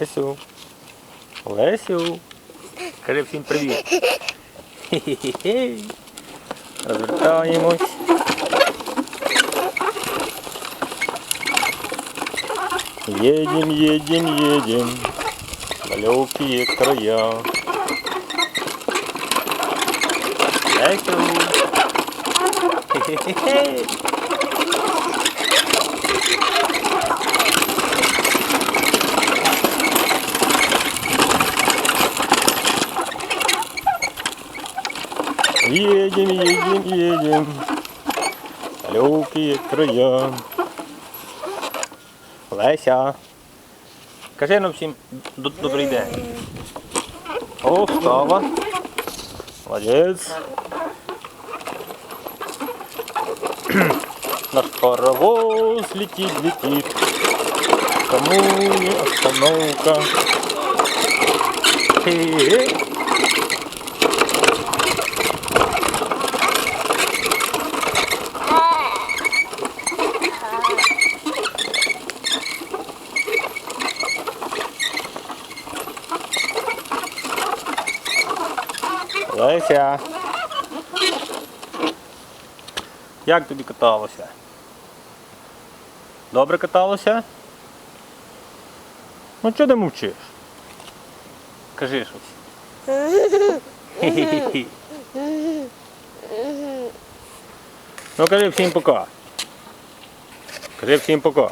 Лесю. Лесю. Кажи всім привіт. Хе-хе-хе. Розвертаємось. Едем, едем, едем. Далекие края. Лесю. Хе-хе-хе. Едем, едем, едем. Далекие края. Леся. Кажи нам всім д- добрий день. О, встала. Молодець. Наш паровоз летит, летит. Кому не остановка. Хе-хе. Леся. Як тобі каталося? Добре каталося? Ну чого ти мовчиш? Кажи щось. Ну кажи всім пока. Кажи всім пока.